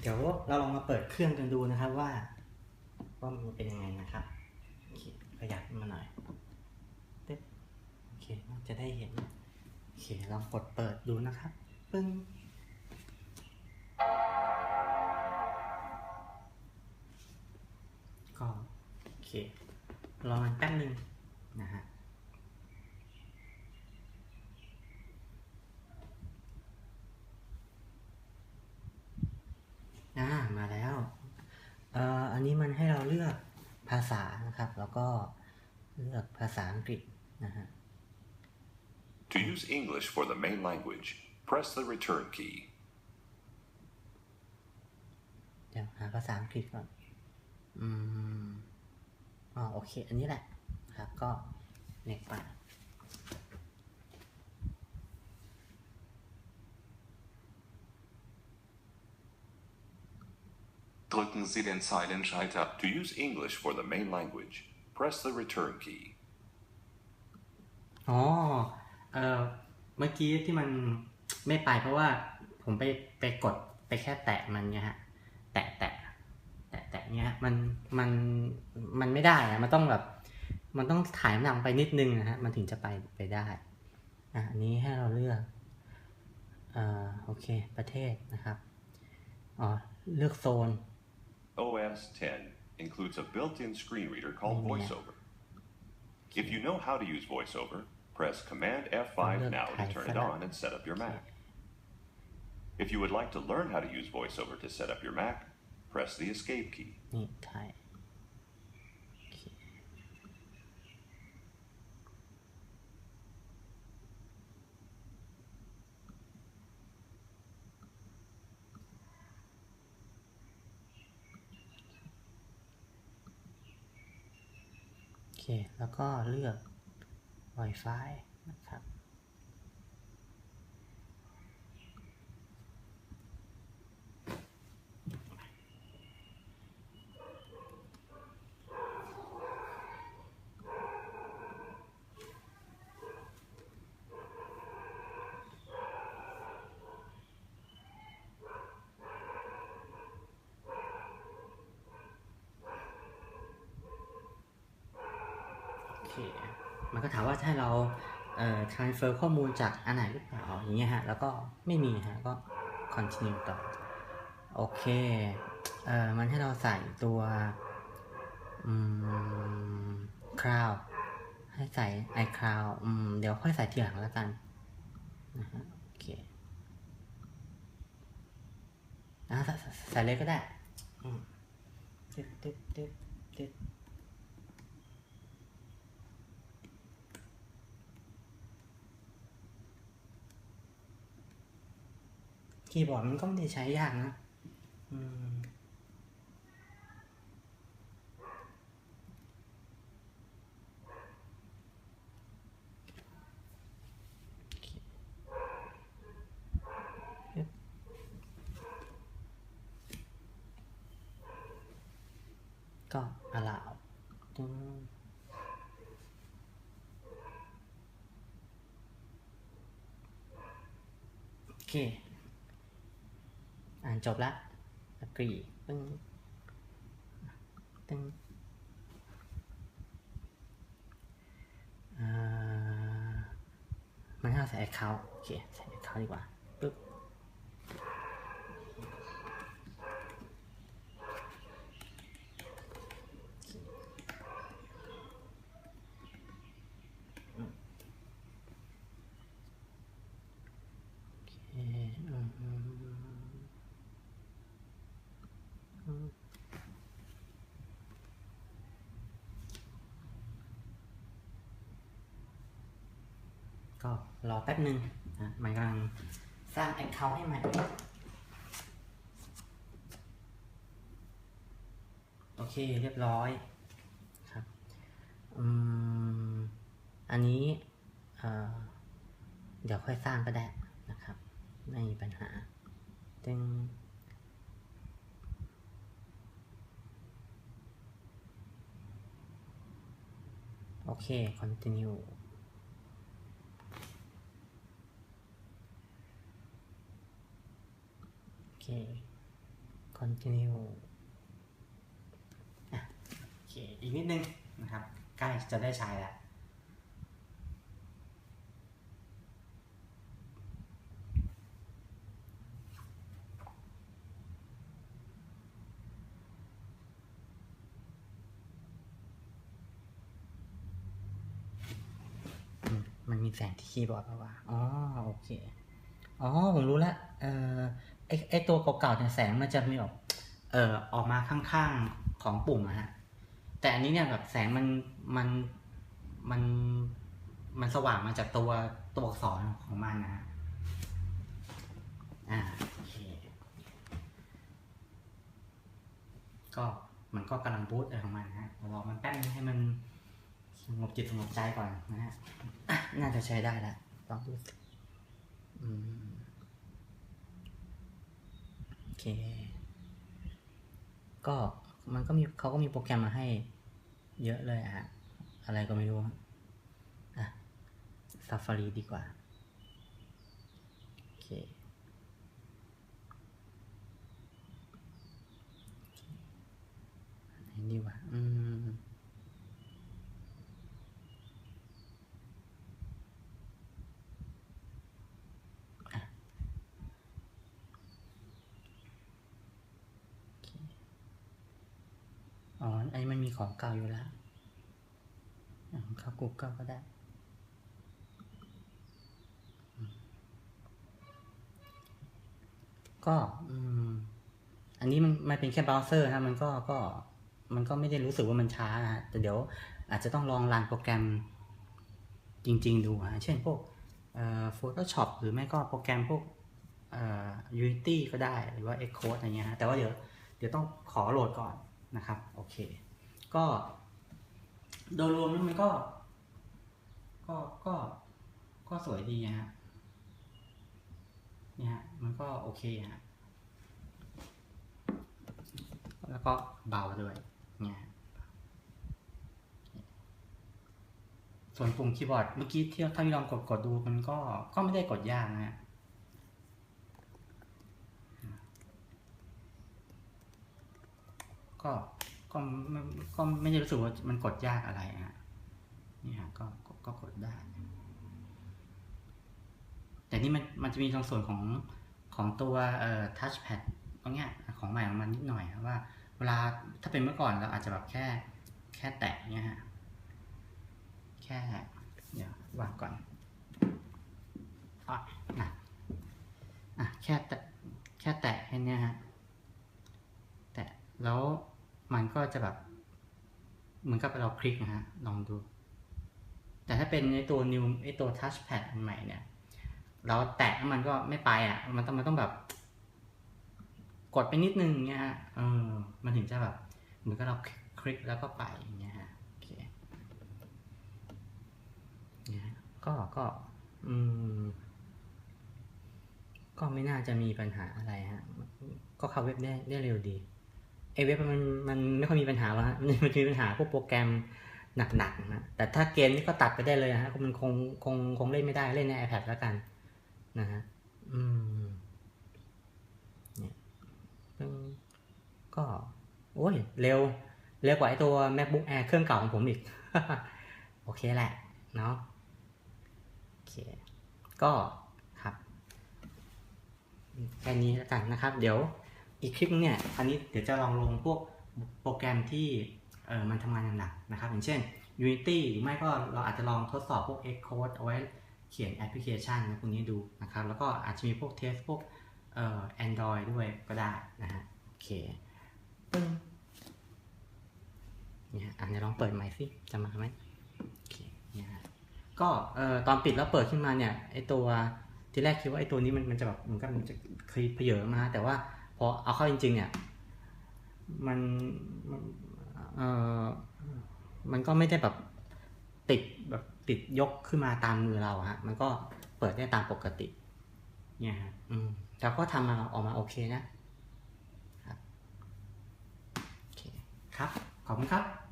เดี๋ยวเราลองมาเปิดเครื่องกันดูนะครับว่าว่ามันเป็นยังไงนะครับขยับมาหน่อยตึ๊บโอเคจะได้เห็นโอเคลองกดเปิดดูนะครับปึ้งก็โอเครอมันแป๊บนึงนะฮะ อ่ามาแล้วเอ่ออันนี้มันให้ เราเลือกภาษานะครับ แล้วก็เลือกภาษาอังกฤษนะฮะ To use English for the main language, press the return key. เดี๋ยวหาภาษาอังกฤษก่อน อืม อ๋อโอเค อันนี้แหละครับ ก็เน็กไป Drücken Sie den Zeilenschalter. To use English for the main language, press the return key. อ๋อ เออเมื่อกี้ที่มันไม่ไปเพราะว่าผมไปไปกดไปแค่แตะมันเนี่ยฮะ แตะแตะแตะแตะเนี่ยฮะมันมันมันไม่ได้อะมันต้องแบบ มันต้องถ่ายน้ำหนักไปนิดนึงนะฮะ มันถึงจะไปไปได้ อะอันนี้ให้เราเลือกอ่าโอเค ประเทศนะครับ อ๋อ เลือกโซน OS 10 includes a built-in screen reader called Yeah. VoiceOver. If you know how to use VoiceOver, press Command F5 now to turn it on and set up your Mac. If you would like to learn how to use VoiceOver to set up your Mac, press the Escape key. แล้วก็เลือก Wi-Fi นะครับ มันก็ถามว่าถ้เราเอ่อ transfer ข้อมูลจากอันไหนหรือเปล่าอย่างเงี้ยฮะแล้วก็ไม่มีฮะก็ continue ต่อโอเคเอ่อมันให้เราใส่ตัวอืม cloud ให้ใส่ iCloud อืมเดี๋ยวค่อยใส่ทีหลังแล้วกันนะฮะโอเคอะใส่ใส่ใส่เลยก็ได้อืมตึ๊ดตึ๊ดตึ๊ดตึ๊ด คีย์บอร์ดมันก็ไม่ได้ใช้ยากนะก็อลาวตึ้งโอเค จบละกรีปึ้งตึ้งมันห้าใส่ account โอเค ใส่ account ดีกว่า ปึ๊บ โอเคอืมอืมอืม ก็รอแป๊บหนึ่งนะมันกำลังสร้างแอคเคาท์ให้ใหม่โอเคเรียบร้อยครับอันนี้เอ่อเดี๋ยวค่อยสร้างก็ได้นะครับ ไม่มีปัญหาตึงโอเค continue โอเค continue อะโอเค อีกนิดนึงนะครับ ใกล้จะได้ใช้แล้วอืมมันมีแสงที่คีย์บอร์ดป่าวะอ๋อ โอเค อ๋อ ผมรู้แล้วเออ ไอไอตัวเก่าๆเนี่ยแสงมันจะมีแบบเออออกมาข้างๆของปุ่มอะฮะแต่อันนี้เนี่ยแบบแสงมันมันมันมันสว่างมาจากตัวตัวอักษรของมันนะฮะอ่าโอเค ก็มันก็กำลังบูตอะไรของมันนะฮะรอมันแป๊บนึงให้มันสงบจิตสงบใจก่อนนะฮะ น่าจะใช้ได้แล้วลองดูสิอืม เค ก็มันก็มีเขาก็มีโปรแกรมมาให้เยอะเลยอะอะไรก็ไม่รู้อะ Safari ดีกว่า โอเค นี่ดีกว่า อืม อ๋อ อันนี้ มีของเก่าอยู่แล้วอะเข้า Google ก็ได้ก็อันนี้มันมันเป็นแค่เบราว์เซอร์นะมันก็ก็มันก็ไม่ได้รู้สึกว่ามันช้านะแต่เดี๋ยวอาจจะต้องลองรันโปรแกรมจริง ๆ ดูฮะเช่นพวกเอ่อ Photoshop หรือไม่ก็โปรแกรมพวกเอ่อ Unity ก็ได้หรือว่า Xcode อะไรเงี้ยฮะแต่ว่าเดี๋ยวเดี๋ยวต้องขอโหลดก่อนนะครับ โอเค ก็ โดยรวมแล้วมันก็ ก็ก็ก็สวยดีนะฮะเนี่ย มันก็โอเคฮะแล้วก็เบาด้วยเนี่ยส่วนปุ่มคีย์บอร์ดเมื่อกี้ที่ถ้าที่ลองกดกดดูมันก็ก็ไม่ได้กดยากนะฮะก็ ก็ไม่ก็ไม่ได้รู้สึกว่ามันกดยากอะไรอะฮะนี่ฮะก็ก็กดได้ แต่นี่มันมันจะมีตรงส่วนของของตัวเอ่อทัชแพดตรงเนี้ยของใหม่ของมันนิดหน่อยว่าเวลาถ้าเป็นเมื่อก่อนเราอาจจะแบบแค่แค่แตะเนี้ยฮะแค่เดี๋ยววางก่อนอะนะอะแค่แตะแค่แตะแค่เนี้ยฮะแต่แล้ว มันก็จะแบบ เหมือนกับเราคลิกนะฮะ ลองดู แต่ถ้าเป็นในตัว new ไอตัว touchpad อันใหม่เนี่ย เราแตะแล้วมันก็ไม่ไปอะ มันต้องมันต้องแบบ กดไปนิดนึงเงี้ยฮะเออมันถึงจะแบบ เหมือนกับเราคลิกแล้วก็ไปอย่างเงี้ยฮะโอเคเนี่ยก็ก็ อืมก็ไม่น่าจะมีปัญหาอะไรฮะ ก็เข้าเว็บได้ได้เร็วดี อเว็บมันมันไม่ค่อยมีปัญหาหรอกฮะมันมันจะมีปัญหาพวกโปรแกรมหนักๆนะแต่ถ้าเกมนี่ก็ตัดไปได้เลยฮะมันคงคงคงเล่นไม่ได้เล่นใน iPad แล้วกันนะฮะอืมเนี่ยอืมก็ โอ้ย เร็ว เร็วกว่าไอตัว MacBook Air เครื่องเก่าของผมอีก โอเคแหละ เนาะโอเค ก็ครับ แค่นี้แล้วกันนะครับ เดี๋ยว อีกคลิปเนี่ย อันนี้เดี๋ยวจะลองลงพวกโปรแกรมที่เออมันทำงานหนักนะครับ อย่างเช่น Unity หรือไม่ก็เราอาจจะลองทดสอบพวก Xcode เอาไว้เขียนแอปพลิเคชันพวกนี้ดูนะครับ แล้วก็อาจจะมีพวกเทสพวกเอ่อ Android ด้วยก็ได้นะฮะโอเคปึ้งนี่ฮะอันนี้ลองเปิดใหม่สิจะมาไหมโอเคเนี่ยฮะก็เอ่อตอนปิดแล้วเปิดขึ้นมาเนี่ยไอตัวที่แรกคิดว่าไอ้ตัวนี้มันมันจะแบบเหมือนกับมันจะเคยเพเยอมาแต่ว่า พอเอาเข้าจริง ๆ เนี่ยมันมันเออมันก็ไม่ได้แบบติดแบบติดยกขึ้นมาตามมือเราฮะ มันก็เปิดได้ตามปกติ เนี่ยฮะอืมแต่ก็ทำมาออกมาโอเคนะครับโอเคครับ ขอบคุณครับ